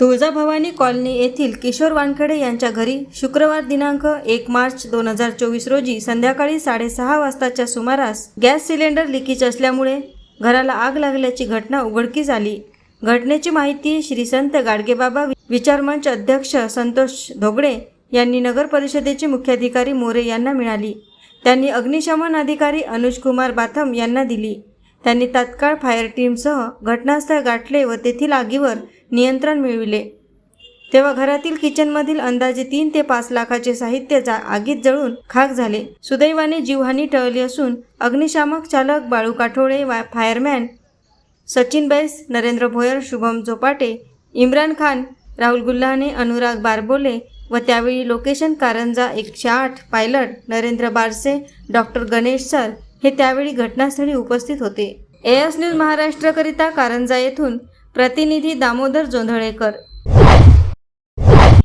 Tuljabhavani colony येथील किशोर वानखेडे यांच्या घरी शुक्रवार दिनांक एक मार्च दोन हजार चोवीस रोजी संध्याकाळी साडेसहा वाजताच्या सुमारास गॅस सिलेंडर लिकेज असल्यामुळे घराला आग लागल्याची घटना उघडकीस आली. घटनेची माहिती श्री संत गाडगेबाबा विचारमंच अध्यक्ष संतोष धोगडे यांनी नगर परिषदेचे मुख्याधिकारी मोरे यांना मिळाली. त्यांनी अग्निशमन अधिकारी अनुजकुमार बाथम यांना दिली. त्यांनी तात्काळ फायर टीमसह घटनास्थळ गाठले व तेथील आगीवर नियंत्रण मिळविले. तेव्हा घरातील किचनमधील अंदाजे तीन ते पाच लाखाचे साहित्य जा आगीत जळून खाक झाले. सुदैवाने जीवहानी टळली असून अग्निशामक चालक बाळू काठोळे वा फायरमॅन सचिन बैस नरेंद्र भोयर शुभम झोपाटे इम्रान खान राहुल गुल्हाने अनुराग बारबोले व त्यावेळी लोकेशन कारंजा एकशे आठ पायलट नरेंद्र बारसे डॉक्टर गणेश सर हे त्यावेळी घटनास्थळी उपस्थित होते. एस न्यूज महाराष्ट्रकरिता कारंजा येथून प्रतिनिधी दामोदर जोंधळेकर